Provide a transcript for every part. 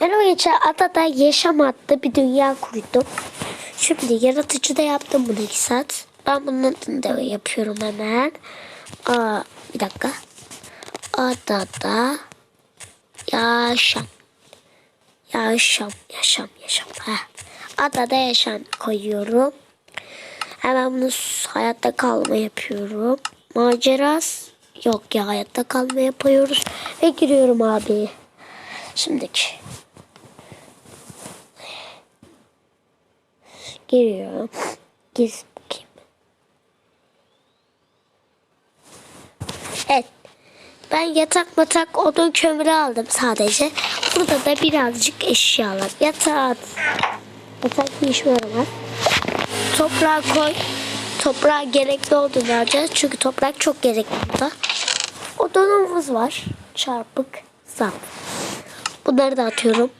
Ben o gece adada yaşam adlı bir dünya kurdum. Şimdi yaratıcı da yaptım bunu iki saat. Ben bunun da yapıyorum hemen. Aa, bir dakika. Adada yaşam. Yaşam, yaşam, yaşam. Heh. Adada yaşam koyuyorum. Hemen bunu hayatta kalma yapıyorum. Maceras yok ya hayatta kalma yapıyoruz. Ve giriyorum abi. Şimdiki. Giriyorum. Gir bakayım. Evet. Ben yatak matak odun kömürü aldım sadece. Burada da birazcık eşyalar. Yatak. Yatak bir işime yaramaz. Toprağa koy. Toprağa gerekli olduğunu vereceğiz. Çünkü toprak çok gerekli burada. Odunumuz var. Çarpık. Zap. Bunları da atıyorum.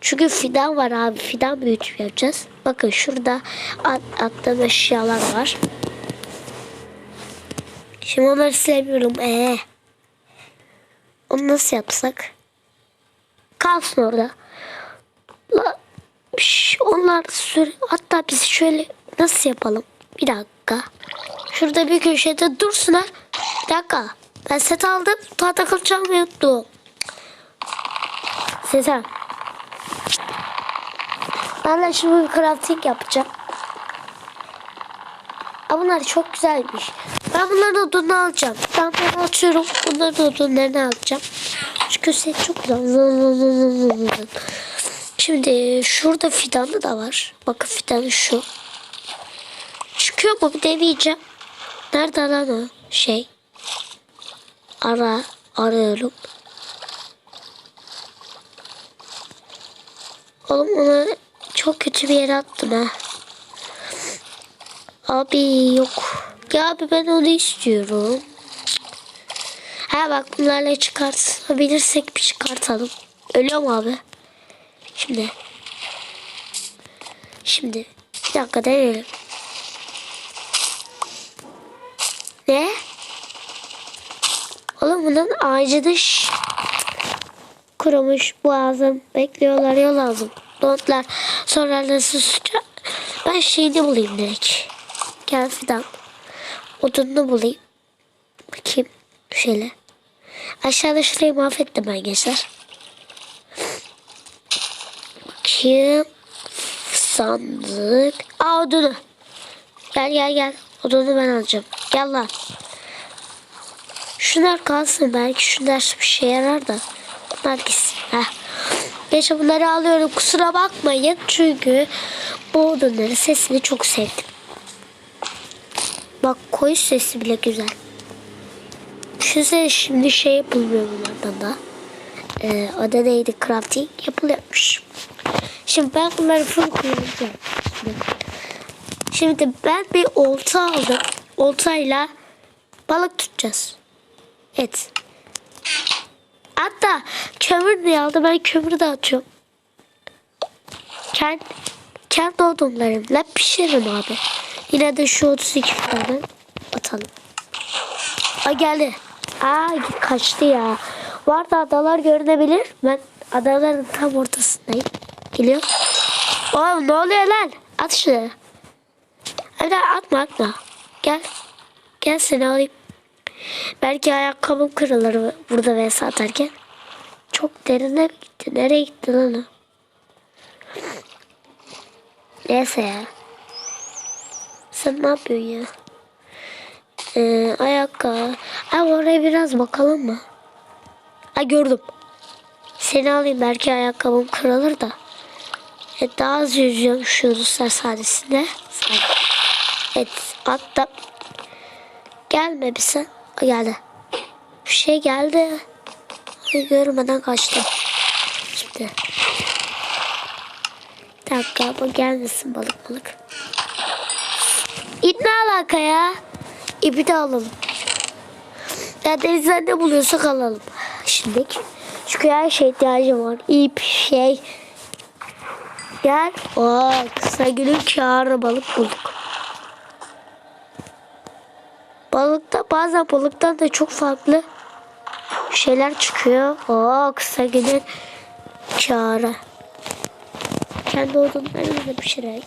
Çünkü fidan var abi. Fidan büyütüp yapacağız. Bakın şurada at, attığım eşyalar var. Şimdi onları silemiyorum. Ee, onu nasıl yapsak? Kalsın orada. La, onlar süre... Hatta biz şöyle nasıl yapalım? Bir dakika. Şurada bir köşede dursun ha. Bir dakika. Ben set aldım. Tahta kılıç almayı unuttum. Sezen. Ben de şimdi crafting yapacağım. Ama bunlar çok güzelmiş. Ben bunların odunu alacağım. Ben bunu atıyorum. Bunların odunlarını alacağım. Çünkü set çok güzel. Şimdi şurada fidanı da var. Bakın fidanı şu. Çıkıyor mu bir deneyeceğim. Nerede lan o şey? Ara. Arıyorum. Oğlum onu çok kötü bir yere attım ha. Abi yok. Ya abi ben onu istiyorum. Ha bak bunlarla çıkartabilirsek bir çıkartalım. Ölüyor mu abi? Şimdi. Şimdi. Bir dakika deneyelim. Ne? Oğlum bunun ağacı dış kurumuş boğazım. Bekliyorlar yol lazım. Notlar sonra nasıl sıcak. Ben şeyini bulayım direkt. Gel fidan. Odununu bulayım. Bakayım. Şöyle. Aşağıda şurayı mahvettim ben gençler. Bakayım. Sandık. Aa odunu. Gel gel gel. Odunu ben alacağım. Gel lan. Şunlar kalsın. Belki şunlar bir şey yarar da. Bunlar gitsin. Heh. Geçen bunları alıyorum. Kusura bakmayın. Çünkü bu odunların sesini çok sevdim. Bak koyu sesi bile güzel. Düşünsene şimdi şey yapılmıyor bunlardan da. Ee, adı neydi? Crafting yapılıyormuş. Şimdi ben bunları full kullanacağım. Şimdi ben bir olta aldım. Oltayla balık tutacağız. Evet. Hatta kömür diye aldı. Ben kömürü de atıyorum. Kendi, kendi odunlarımla pişiririm abi. Yine de şu 32 tane atalım. Aa geldi. Aa kaçtı ya. Var da adalar görünebilir. Ben adaların tam ortasındayım. Geliyor. Oğlum ne oluyor lan? At şunu. Hadi atma atma. Gel. Gel seni alayım. Belki ayakkabım kırılır burada vs atarken. Çok derine gitti? Nereye gitti lan o? Neyse ya. Sen ne yapıyorsun ya? Ee, ayakkabı. Ay oraya biraz bakalım mı? Ay gördüm. Seni alayım belki ayakkabım kırılır da. E, daha az yüzüyorum şu Ruslar sadesinde. Evet attım. Gelme bir sen. Geldi. Bir şey geldi. Görmeden kaçtım. Şimdi. Bir dakika bu gelmesin balık balık. İp ne alaka ya? İpi de alalım. Ya denizden ne buluyorsak alalım. Şimdi çünkü her şey ihtiyacım var. İp, şey. Gel. Oo, kısa günün kârı balık bulduk. Bazen balıktan da çok farklı şeyler çıkıyor. Oo, kısa günün kâra. Kendi odunlarımızı pişirerek.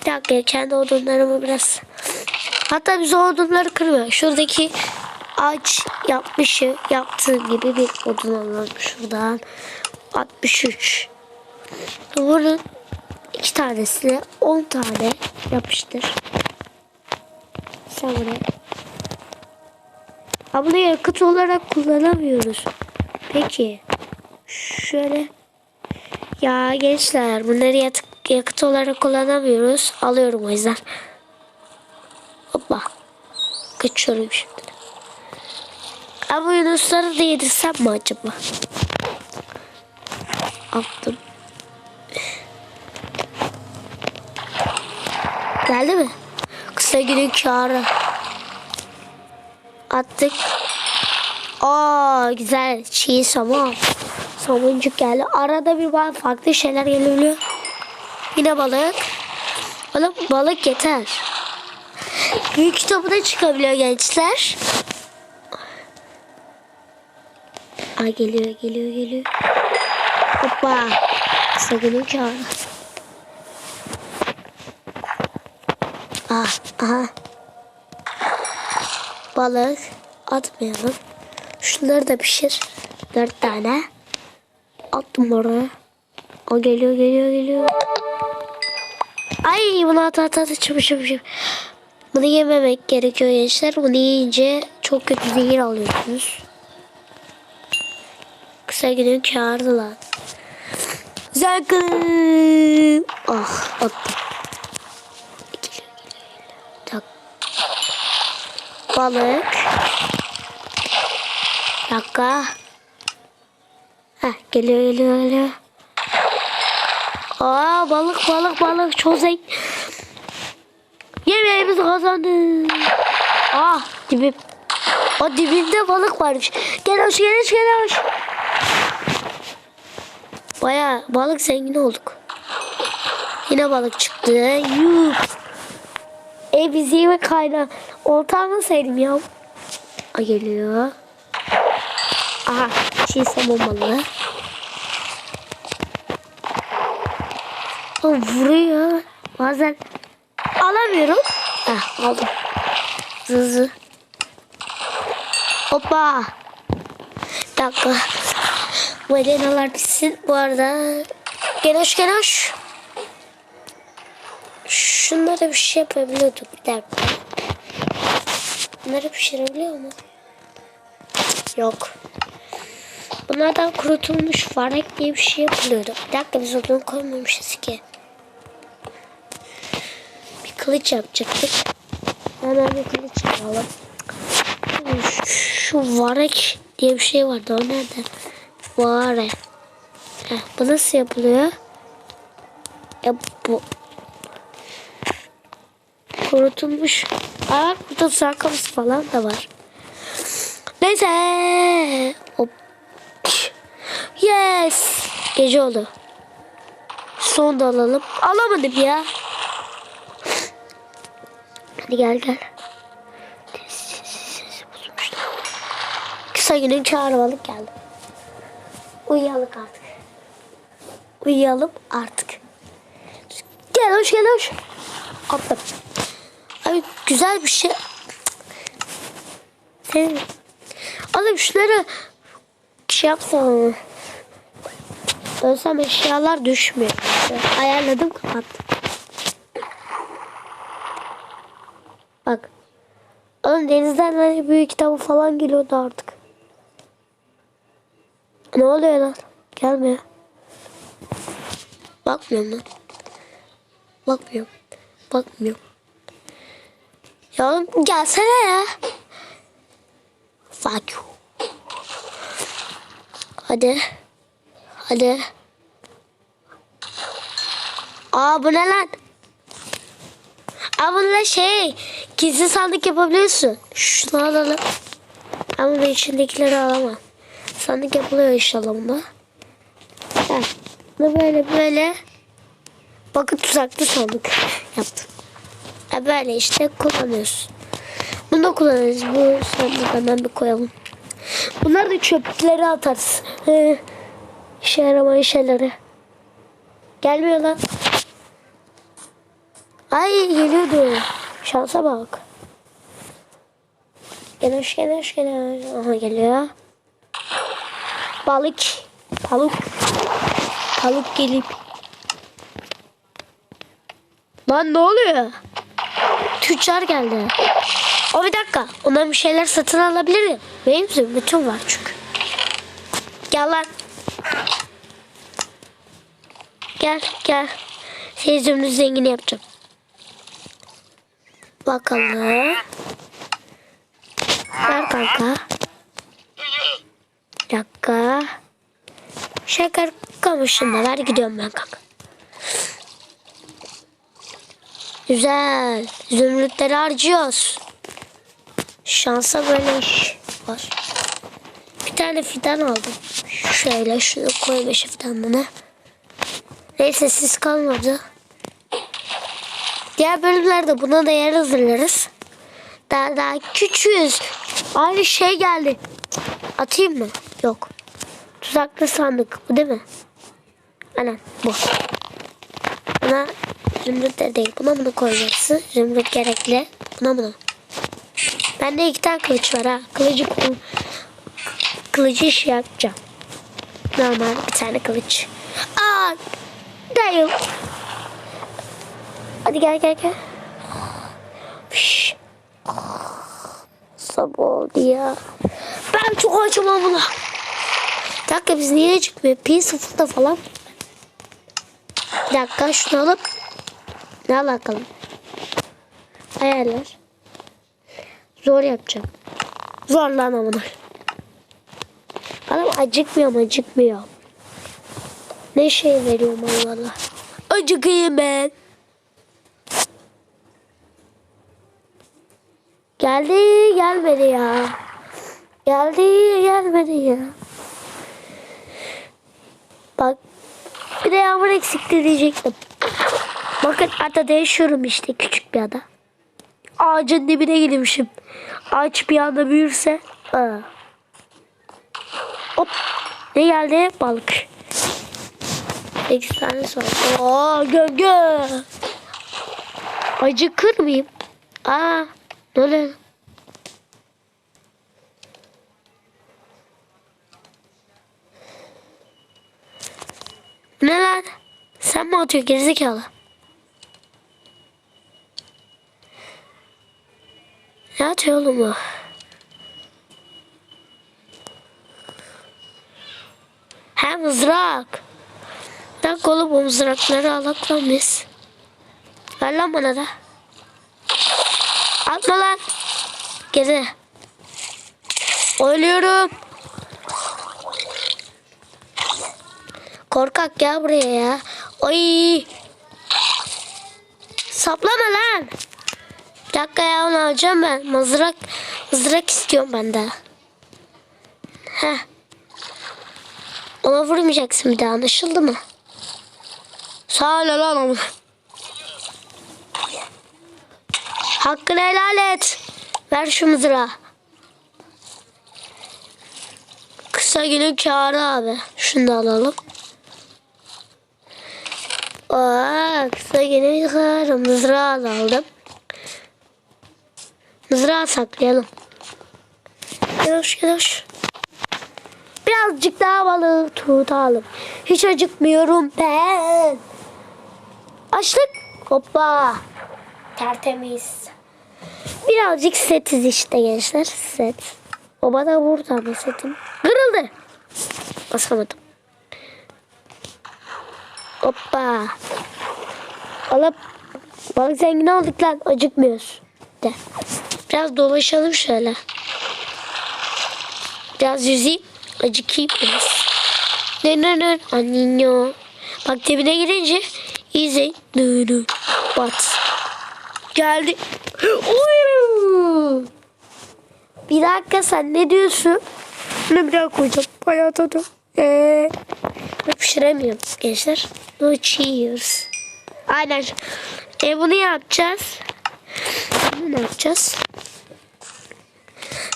Bir dakika kendi odunlarımı biraz. Hatta biz o odunları kırmıyor. Şuradaki ağaç yapmışı yaptığım gibi bir odun alalım şuradan. 63. Bunun iki tanesine 10 tane yapıştır. Sen buraya. Bunu yakıt olarak kullanamıyoruz. Peki. Şöyle. Ya gençler bunları yatık, yakıt olarak kullanamıyoruz. Alıyorum o yüzden. Hoppa. Kaçıyorum şimdi. Ama yunusları da yedirsem mi acaba? Attım. Geldi mi? Kısa günün kârı. Attık. Aa güzel çiğ somon. Somuncuk geldi. Arada bir bana farklı şeyler gelebiliyor. Yine balık. Oğlum balık yeter. Büyük kitabı da çıkabiliyor gençler. Ay geliyor geliyor geliyor. Hoppa. Sakının kârı. Ah, aha. Balık atmayalım. Şunları da pişir. Dört tane. Attım oraya. O geliyor geliyor geliyor. Ay bunu at at at çabuk çabuk çabuk. Bunu yememek gerekiyor gençler. Bunu yiyince çok kötü zehir alıyorsunuz. Kısa günün kârı lan. Ah attım. Balık. Dakika. Heh, geliyor geliyor geliyor. Aa balık balık balık çok zevk. Yemeğimizi kazandık. Ah dibim. O dibinde balık varmış. Gel hoş gel hoş gel hoş. Baya balık zengin olduk. Yine balık çıktı. Yuh. E biz yemek kaynağı. Oltamı saydım ya. A geliyor. Aha çiğ somon balığı. O vuruyor. Bazen alamıyorum. Heh, aldım. Zızı. Hoppa. Bir dakika. Balinalar bitsin. Bu arada genoş genoş. Şunlara bir şey yapabiliyorduk. Bir dakika. Bunları pişirebiliyor mu? Yok. Bunlardan kurutulmuş farek diye bir şey yapılıyordu. Bir dakika biz onu koymamışız ki. Bir kılıç yapacaktık. Hemen bir kılıç alalım. Şu, şu varek diye bir şey vardı. O nerede? Vare. Heh, bu nasıl yapılıyor? Ya bu kurutulmuş. Aa burada sarkamız falan da var. Neyse. Hop. Yes. Gece oldu. Son da alalım. Alamadım ya. Hadi gel gel. Kısa günün çağırmalık geldi. Uyuyalım artık. Uyuyalım artık. Gel hoş gel hoş. Attım. Güzel bir şey. Senin. Oğlum şunları şey yapsana. Dönsem eşyalar düşmüyor. Ayarladım kapattım. Bak. Oğlum denizden hani büyük kitabı falan geliyordu artık. Ne oluyor lan? Gelmiyor. Bakmıyorum lan. Bakmıyorum. Bakmıyorum. Ya oğlum gelsene ya. Fuck you. Hadi. Hadi. Aa bu ne lan? Aa bununla şey gizli sandık yapabiliyorsun. Şunu alalım. Ama ben içindekileri alamam. Sandık yapılıyor inşallah bunda. Heh. Böyle böyle. Bakın tuzaklı sandık yaptım. Ha böyle işte kullanıyorsun. Bunu da kullanırız. Bu sandık hemen bir koyalım. Bunları da çöplere atarız. Ee, işe yaramayan şeyleri. Gelmiyor lan. Ay geliyordu. Şansa bak. Gel hoş gel hoş gel. Aha geliyor. Balık. Balık. Balık gelip. Lan ne oluyor? Tüccar geldi. O bir dakika. Ondan bir şeyler satın alabilirim. Benim zümrütüm var çünkü. Gel lan. Gel gel. Seni zümrüt zengini yapacağım. Bakalım. Ver kanka. Bir dakika. Şeker kamışını ver gidiyorum ben kanka. Güzel. Zümrütleri harcıyoruz. Şansa böyle iş var. Bir tane fidan aldım. Şöyle şunu koymuş fidanını. Neyse siz kalmadı. Diğer bölümlerde buna da yer hazırlarız. Daha daha küçüğüz. Aynı şey geldi. Atayım mı? Yok. Tuzaklı sandık. Bu değil mi? Aynen bu. Buna zümrüt de değil. Buna bunu koyacaksın. Zümrüt gerekli. Buna bunu. Bende iki tane kılıç var ha. Kılıcı kılıcı iş yapacağım. Normal bir tane kılıç. Aa, değil. Hadi gel gel gel. Şş. Sabah oldu ya. Ben çok açım ama. Bir dakika biz niye çıkmıyor? Sıfırda falan. Bir dakika şunu alıp ne alakalı? Ayarlar. Zor yapacağım. Zor lan amına. Adam acıkmıyor mu acıkmıyor. Ne şey veriyorum Allah Allah. Acıkayım ben. Geldi gelmedi ya. Geldi gelmedi ya. Bak bir de yağmur eksikti diyecektim. Bakın adada yaşıyorum işte küçük bir ada. Ağacın dibine girmişim. Ağaç bir anda büyürse. Aa. Hop. Ne geldi? Balık. 8 tane sonra. Aa gö gö. Acıkır mıyım? Aa oluyor? Ne lan? Sen mi atıyorsun gerizekalı? Ne atıyor oğlum bu? Hem mızrak. Bak oğlum bu mızrakları alak lan. Ver lan bana da. Atma lan. Geri. Oynuyorum. Korkak gel buraya ya. Oy. Saplama lan. Dakika ya onu alacağım ben. Mızrak, mızrak istiyorum ben de. Heh. Ona vurmayacaksın bir daha anlaşıldı mı? Sağ ol lan onu. Hakkını helal et. Ver şu mızrağı. Kısa günün kârı abi. Şunu da alalım. Aa, kısa günün kârı. Mızrağı aldım. Mızrağı saklayalım. Geloş geloş. Birazcık daha balık tutalım. Hiç acıkmıyorum ben. Açlık. Hoppa. Tertemiz. Birazcık setiz işte gençler. Set. O bana vurdu ama setim. Kırıldı. Basamadım. Hoppa. Alıp balık zengin olduk lan. Acıkmıyoruz. De. Biraz dolaşalım şöyle. Biraz yüzeyim. Acıkayım biraz. Ne ne ne. Anninyo. Bak dibine girince izleyin. Ne ne. Bat. Geldi. Oy! Bir dakika sen ne diyorsun? Ne bir daha koyacağım. Bayağı tadı. Ee, pişiremiyorum gençler. No cheers. Aynen. E bunu yapacağız. Bunu ne yapacağız?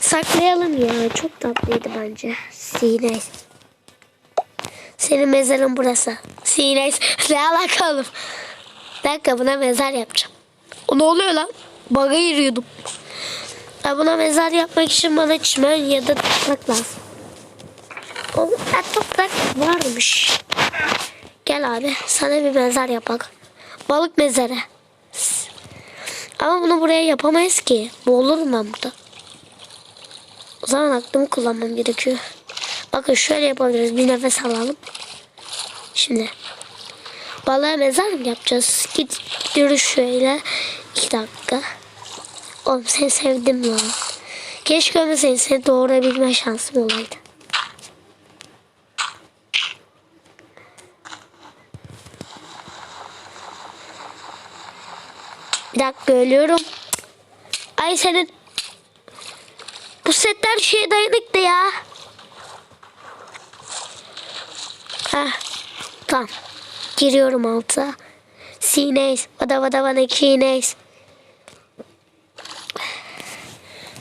saklayalım ya. Çok tatlıydı bence. Sines. Senin mezarın burası. Sines. Ne alakalı? Bir dakika buna mezar yapacağım. O ne oluyor lan? Baga giriyordum. Ya buna mezar yapmak için bana çimen ya da toprak lazım. O toprak varmış. Gel abi sana bir mezar yapalım. Balık mezarı. Ama bunu buraya yapamayız ki. Boğulurum ben burada. O zaman aklımı kullanmam gerekiyor. Bakın şöyle yapabiliriz. Bir nefes alalım. Şimdi. Balığa mezar mı yapacağız? Git gidiyoruz şöyle. İki dakika. Oğlum seni sevdim lan. Keşke ölmeseydin seni doğurabilme şansım olaydı. Bir dakika ölüyorum. Ay senin bu setler şeye dayanıklı ya. Heh. Tamam. Giriyorum alta. Sineyiz. Vada vada vada kineyiz.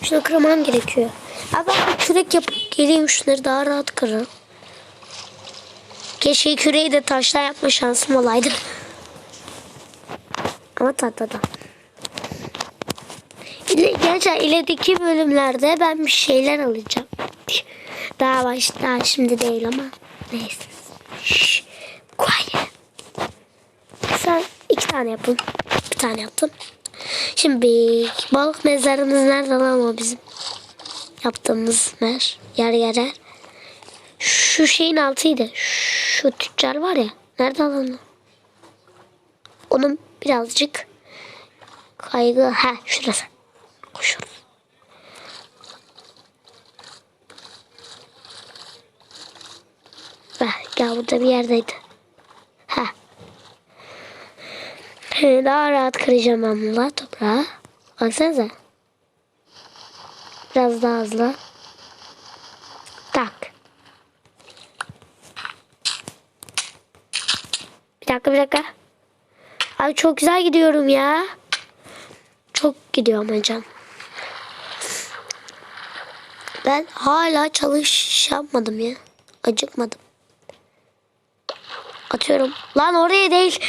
Şunu kırmam gerekiyor. Abi ben kürek yapıp geleyim şunları daha rahat kırarım. Keşke küreği de taşla yapma şansım olaydı. Ama tatlıda. Gerçi ilerideki bölümlerde ben bir şeyler alacağım. Daha baş, daha şimdi değil ama. Neyse. Şşş. Quiet. Sen iki tane yapın. Bir tane yaptım. Şimdi balık mezarımız nerede lan o bizim? Yaptığımız mer. Yer yere. Şu şeyin altıydı. Şu tüccar var ya. Nerede lan? Onun birazcık kaygı. Ha şurası. Burada bir yerdeydi. Ha. Daha rahat kıracağım ben bununla toprağı. Baksanıza. Biraz daha hızlı. Tak. Bir dakika bir dakika. Ay çok güzel gidiyorum ya. Çok gidiyorum hocam. Ben hala çalış yapmadım ya. Acıkmadım. Atıyorum. Lan oraya değil.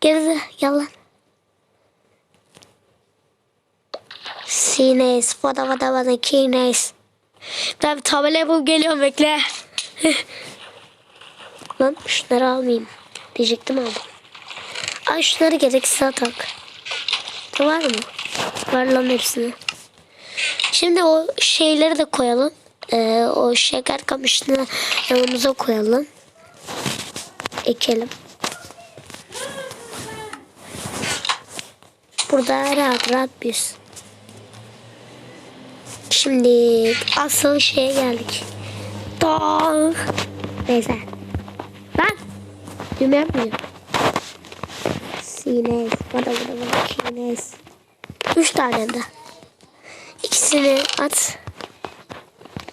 Geride yalan. Sines. Vada vada vada kines. Ben bir tabela yapıp geliyorum bekle. Lan şunları almayayım. Diyecektim aldım. Ay şunları gereksiz atak. Var mı? Var lan hepsini. Şimdi o şeyleri de koyalım. Ee, o şeker kamışını yanımıza koyalım. Ekelim. Burada rahat rahat biz. Şimdi asıl şeye geldik. Dağ. Neyse. Lan. Düğme yapmayacağım. Sines. Bada bada bada Sines. Üç tane de. İkisini at.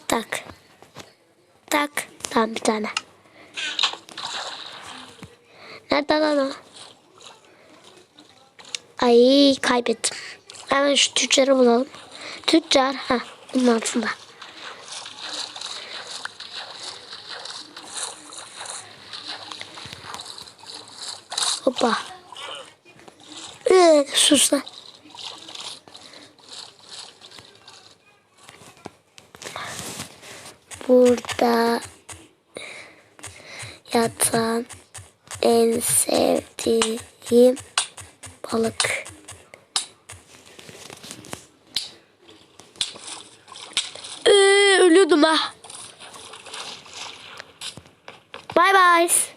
Tak. Tak. Tamam bir tane. Nerede lan o? Ay kaybettim. Hemen şu tüccarı bulalım. Tüccar. Ha bunun altında. Hoppa. Ee, sus lan. Burada yatan en sevdiğim balık. Ee, ölüyordum ha. Bye bye.